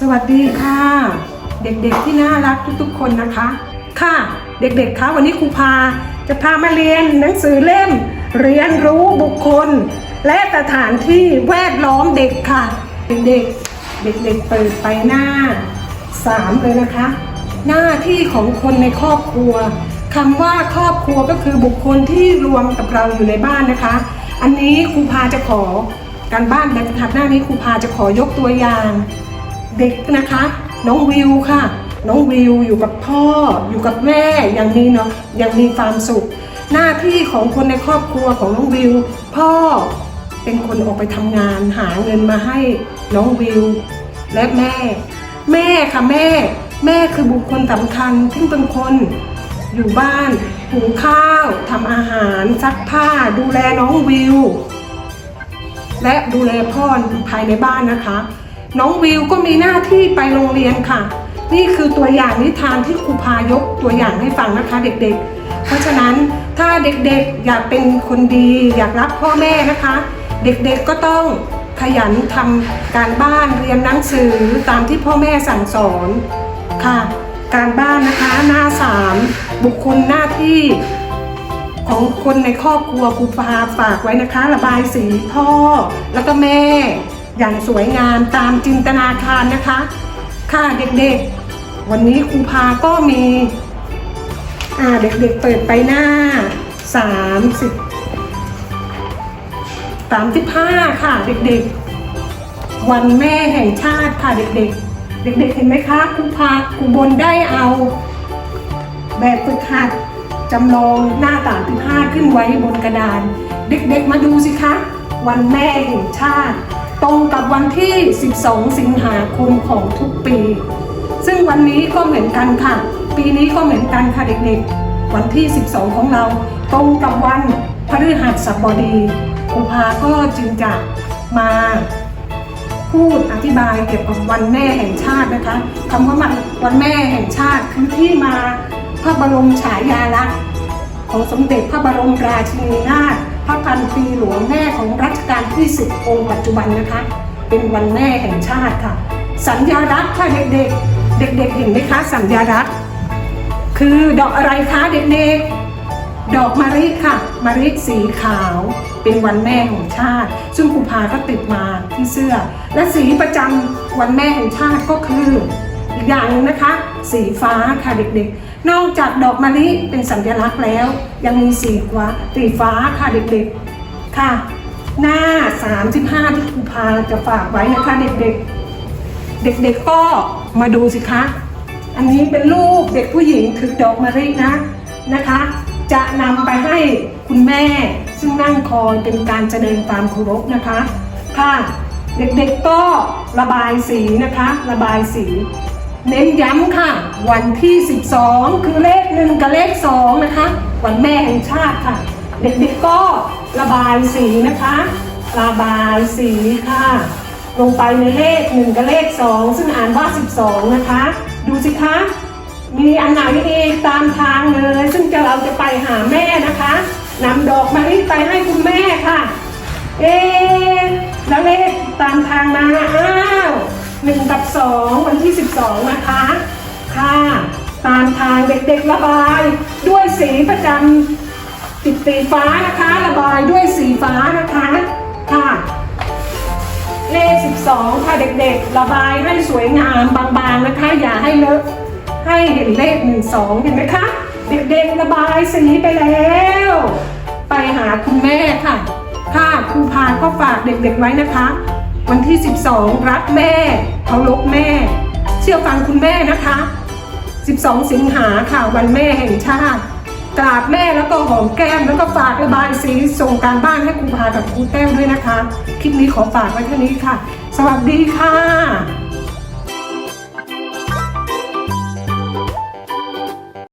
สวัสดีค่ะ เด็กๆที่น่ารักทุกๆคนนะคะ ค่ะ เด็กๆคะวันนี้ครูพาจะพามาเรียนหนังสือเล่ม เรียนรู้บุคคล และสถานที่แวดล้อมเด็กค่ะ เด็กๆเด็กๆเปิดไปหน้าสามเลยนะคะ หน้าที่ของคนในครอบครัวคำว่าครอบครัวก็คือบุคคลที่รวมกับเราอยู่ในบ้านนะคะ อันนี้ครูพาจะขอการบ้านแบบถัดหน้านี้ครูพาจะขอยกตัวอย่าง เด็กนะคะ น้องวิวค่ะ น้องวิวอยู่กับพ่อ อยู่กับแม่ยังมีเนาะยังมีความสุข หน้าที่ของคนในครอบครัวของน้องวิว พ่อเป็นคนออกไปทำงานหาเงินมาให้น้องวิว และแม่ แม่ค่ะแม่ แม่คือบุคคลสำคัญที่เป็นคนอยู่บ้านหุงข้าวทำอาหารซักผ้าดูแลน้องวิว และดูแลพ่อภายในบ้านนะคะ น้องวิวก็มีหน้าที่ไปโรงเรียนค่ะ นี่คือตัวอย่างนิทานที่ครูพายกตัวอย่างให้ฟังนะคะเด็กๆ เพราะฉะนั้นถ้าเด็กๆอยากเป็นคนดี อยากรักพ่อแม่นะคะ เด็กๆก็ต้องขยันทำการบ้านเรียนหนังสือตามที่พ่อแม่สั่งสอนค่ะ การบ้านนะคะหน้าสามบุคคลหน้าที่ของคนในครอบครัวครูพาฝากไว้นะคะ ระบายสีพ่อแล้วก็แม่ อย่างสวยงามตามจินตนาการนะคะ ค่ะเด็กๆ วันนี้ครูพาก็มีอ่าเด็กๆเปิดไปหน้า 30 35 ค่ะเด็กๆ วันแม่แห่งชาติค่ะเด็กๆ เด็กๆ เห็นไหมคะครูพาครูบนได้เอา แบบฝึกหัดจำลองหน้าต่างที่5ขึ้นไว้บนกระดาน เด็กๆมาดูสิคะ วันแม่แห่งชาติ ที่ 12 สิงหาคมของทุกปี ซึ่งวันนี้ก็เหมือนกันค่ะ ปีนี้ก็เหมือนกันค่ะเด็กๆ วันที่ 12 ของเราตรงกับวันพฤหัสบดีครูพาก็จึงจะมาพูดอธิบายเกี่ยวกับวันแม่แห่งชาตินะคะคำว่าวันแม่แห่งชาติคือที่มาพระบรมฉายาลักษณ์ของสมเด็จพระบรมราชินีนาถพระพันปีหลวงแม่ของรัชกาลที่สิบองค์ปัจจุบันนะคะ เป็นวันแม่แห่งชาติค่ะ สัญญารักษณ์ค่ะเด็กๆ เด็กๆเห็นไหมคะ สัญญารักษณ์คือดอกอะไรคะเด็กๆ ดอกมะลิค่ะมะลิสีขาว เป็นวันแม่แห่งชาติ ซึ่งครูพาก็ติดมาที่เสื้อ และสีประจำวันแม่แห่งชาติก็คืออีกอย่างหนึงนะคะ สีฟ้าค่ะเด็กๆ นอกจากดอกมะลิเป็นสัญลักษณ์แล้ว ยังมีสีฟ้าสีฟ้าค่ะเด็กๆค่ะ หน้า 35 ที่ครูพาจะฝากไว้นะคะ เด็กๆ เด็กๆก็มาดูสิคะ อันนี้เป็นรูปเด็กผู้หญิงถือดอกมะลินะนะคะ จะนำไปให้คุณแม่ซึ่งนั่งคอยเป็นการแสดงความเคารพนะคะค่ะเด็กๆก็ระบายสีนะคะ ระบายสี เน้นย้ำค่ะ วันที่ 12 คือเลขหนึ่งกับเลขสองนะคะ วันแม่แห่งชาติค่ะ เด็กๆก็ระบายสีนะคะ ระบายสีค่ะ ลงไปในเลขหนึ่งกับเลขสองซึ่งอ่านว่า12นะคะ ดูสิคะ มีอันไหนอีกตามทางเลย ซึ่งจะเราจะไปหาแม่นะคะนำดอกมะลิไปให้คุณแม่ค่ะ เอ๊แล้วเลขตามทางมาอ้าวหนึ่งกับสองวันที่12นะคะ ค่ะ ตามทางเด็กๆระบาย ด้วยสีประจำ ติดสีฟ้านะคะ ระบายด้วยสีฟ้านะคะค่ะเลข 12 ค่ะเด็กๆ ระบายให้สวยงามบางๆนะคะ อย่าให้เลอะให้เห็นเลข 1 2 เห็นไหมคะ เด็กๆ ระบายสีไปแล้ว ไปหาคุณแม่ค่ะ ค่ะครูพาก็ฝากเด็กๆไว้นะคะ วันที่ 12 รักแม่เคารพแม่ เชื่อฟังคุณแม่นะคะ 12 สิงหาค่ะวันแม่แห่งชาติ กราบแม่แล้วก็หอมแก้มแล้วก็ฝากระบายสีส่งการบ้านให้ครูพากับครูแต้มด้วยนะคะ คลิปนี้ขอฝากไว้เท่านี้ค่ะ สวัสดีค่ะ